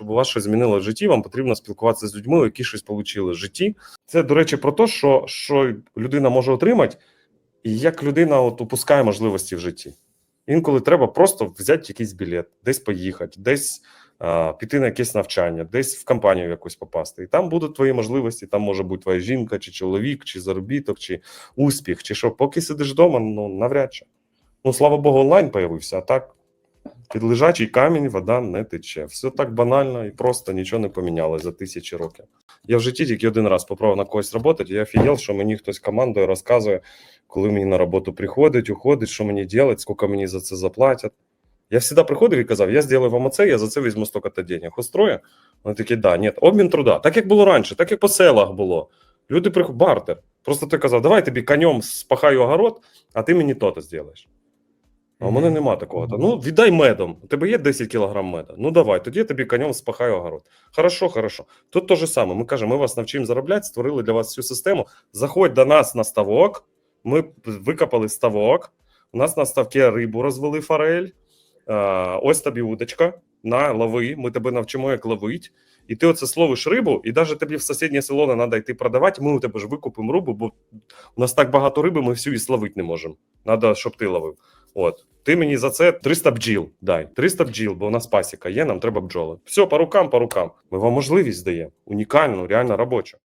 Щоб у вас щось змінило в житті, вам потрібно спілкуватися з людьми, які щось отримали в житті. Це, до речі, про те, що, що людина може отримати, і як людина от упускає можливості в житті. Інколи треба просто взяти якийсь білет, десь поїхати, десь а, піти на якесь навчання, десь в компанію якусь попасти. І там будуть твої можливості. Там може бути твоя жінка, чи чоловік, чи заробіток, чи успіх, чи що. Поки сидиш вдома, ну навряд чи. Ну, слава Богу, онлайн появився, а так під лежачий камінь вода не тече. Все так банально і просто нічого не помінялося за тисячі років. Я в житті тільки один раз попробував на когось працювати. Я офігел, що мені хтось командою розказує, коли мені на роботу приходить, уходить, що мені робити, скільки мені за це заплатять. Я завжди приходив і казав: я зроблю вам оце, я за це візьму стільки-то денег. Устрою? Вони такі, да, ні, обмін труда. Так як було раніше, так як по селах було. Люди приходять, бартер. Просто ти казав, давай тобі конем спахаю огород, а ти мені то-то зробиш. А у мене нема такого. Та, Ну, віддай медом. У тебе є 10 кілограм меда. Ну давай, тоді я тобі конем спахаю огород. Хорошо, хорошо. Тут те же саме. Ми кажемо, ми вас навчимо заробляти, створили для вас всю систему. Заходь до нас на ставок. Ми викопали ставок. У нас на ставці рибу розвели форель. Ось тобі удочка. На, лови. Ми тебе навчимо, як ловить. І ти оце словиш рибу, і навіть тобі в сусіднє село не треба йти продавати. Ми у тебе ж викупимо рибу, бо у нас так багато риби, ми всю і словити не можемо. Треба, щоб ти ловив. От. Ти мені за це 300 бджіл дай. 300 бджіл, бо у нас пасіка є, нам треба бджоли. Все, по рукам, по рукам. Ми вам можливість даємо. Унікальну, реально робочу.